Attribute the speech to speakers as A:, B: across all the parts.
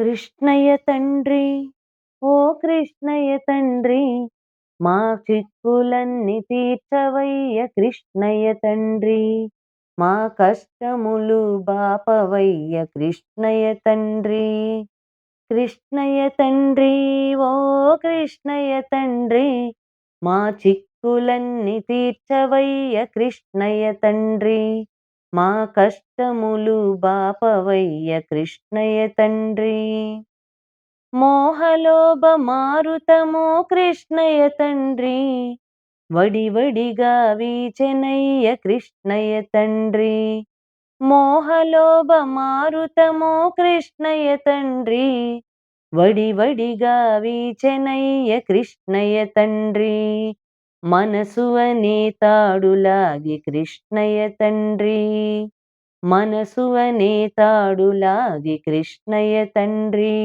A: కృష్ణయ్య తండ్రి ఓ కృష్ణయ్య తండ్రి మా చిక్కులన్నీ తీర్చవయ్య కృష్ణయ్య తండ్రి మా కష్టములు బాపవయ్య కృష్ణయ్య తండ్రి. కృష్ణయ్య తండ్రి ఓ కృష్ణయ్య తండ్రి మా చిక్కులన్నీ తీర్చవయ్య కృష్ణయ్య తండ్రి. మా కష్టములు బాపవయ్య కృష్ణయ్య తండ్రి. మోహలోభ మారుతము కృష్ణయ్య తండ్రి. వడివడిగా వీచెనయ్య కృష్ణయ్య తండ్రి. మోహలోభ మారుతము కృష్ణయ్య తండ్రి. వడివడిగా వీచెనయ్య కృష్ణయ్య తండ్రి. మనసు అనే తాడులాగి కృష్ణయ్య తండ్రి. మనసు అనే తాడులాగి కృష్ణయ్య తండ్రి.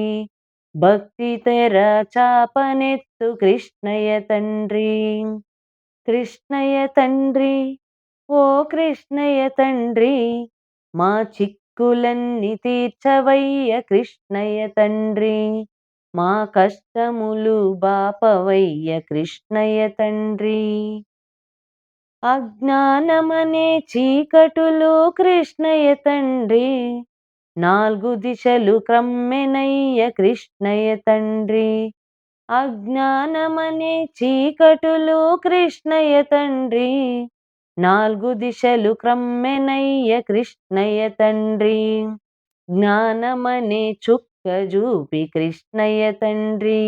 A: భక్తి తెర చాపనెత్తు కృష్ణయ్య తండ్రి. కృష్ణయ్య తండ్రి ఓ కృష్ణయ్య తండ్రి మా చిక్కులన్నీ తీర్చవయ్య కృష్ణయ్య తండ్రి. మా కష్టములు బాపవయ్య కృష్ణయ్య తండ్రి. అజ్ఞానమనే చీకటులు కృష్ణయ్య తండ్రి. నాలుగు దిశలు క్రమ్మెనయ్య కృష్ణయ్య తండ్రి. అజ్ఞానమనే చీకటులు కృష్ణయ్య తండ్రి. నాలుగు దిశలు క్రమ్మెనయ్య కృష్ణయ్య తండ్రి. జ్ఞానమనే చుక్క చూపి కృష్ణయ్య తండ్రి.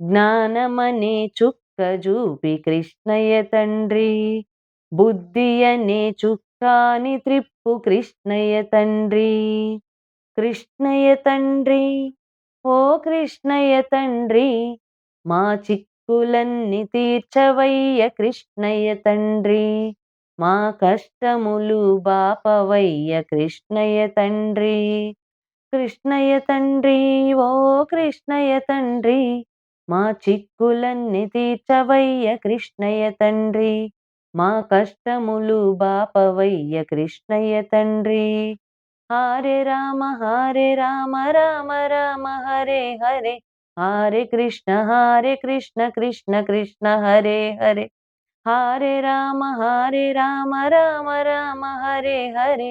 A: జ్ఞానమనే చుక్క చూపి కృష్ణయ్య తండ్రి. బుద్ధి అనే చుక్కాని త్రిప్పు కృష్ణయ్య తండ్రి. కృష్ణయ్య తండ్రి ఓ కృష్ణయ్య తండ్రి మా చిక్కులన్నీ తీర్చవయ్య కృష్ణయ్య తండ్రి. మా కష్టములు బాపవయ్య కృష్ణయ్య తండ్రి. కృష్ణయ్య తండ్రి ఓ కృష్ణయ్య తండ్రి మా చిక్కులన్నీ తీర్చవయ్య కృష్ణయ్య తండ్రి మా కష్టములు బాపవయ్య కృష్ణయ్య తండ్రి. హరే రామ హరే రామ రామ రామ హరే హరే హరే కృష్ణ హరే కృష్ణ కృష్ణ కృష్ణ హరే హరే. హరే రామ హరే రామ రామ రామ హరే హరే